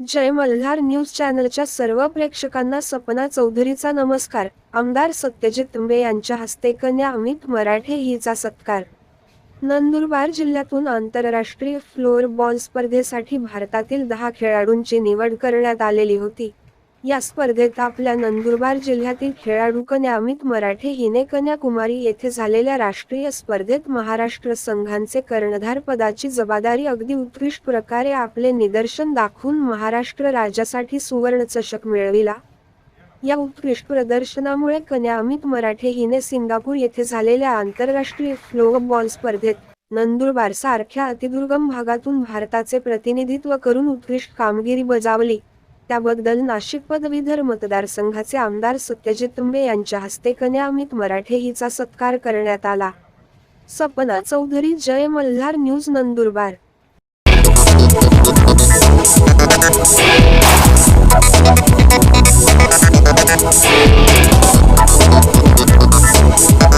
जय Malhar news चॅनलच्या सर्व प्रेक्षकांना सपना चौधरीचा नमस्कार. आमदार सत्यजित तुंबे यांच्या हस्ते कन्या अमित मराठे हिचा सत्कार. नंदुरबार जिल्ह्यातून आंतरराष्ट्रीय फ्लोअरबॉल स्पर्धेसाठी भारतातील दहा खेळाडूंची निवड करण्यात आलेली होती. या स्पर्धेत आपल्या नंदुरबार जिल्ह्यातील खेळाडू कन्या अमित मराठे हिने कन्याकुमारी येथे झालेल्या राष्ट्रीय स्पर्धेत महाराष्ट्र संघांचे कर्णधार पदाची जबाबदारी अगदी उत्कृष्ट प्रकारे आपले निदर्शन दाखवून महाराष्ट्र राज्यासाठी सुवर्ण चषक मिळविला. या उत्कृष्ट प्रदर्शनामुळे कन्या अमित मराठे हिने सिंगापूर येथे झालेल्या आंतरराष्ट्रीय फ्लोबॉल स्पर्धेत नंदुरबार सारख्या अतिदुर्गम भागातून भारताचे प्रतिनिधित्व करून उत्कृष्ट कामगिरी बजावली. त्याबद्दल नाशिक पदवीधर मतदारसंघाचे आमदार सत्यजित तुंबे यांच्या हस्ते कन्या अमित मराठे हिचा सत्कार करण्यात आला. सपना चौधरी जय मल्हार न्यूज नंदुरबार.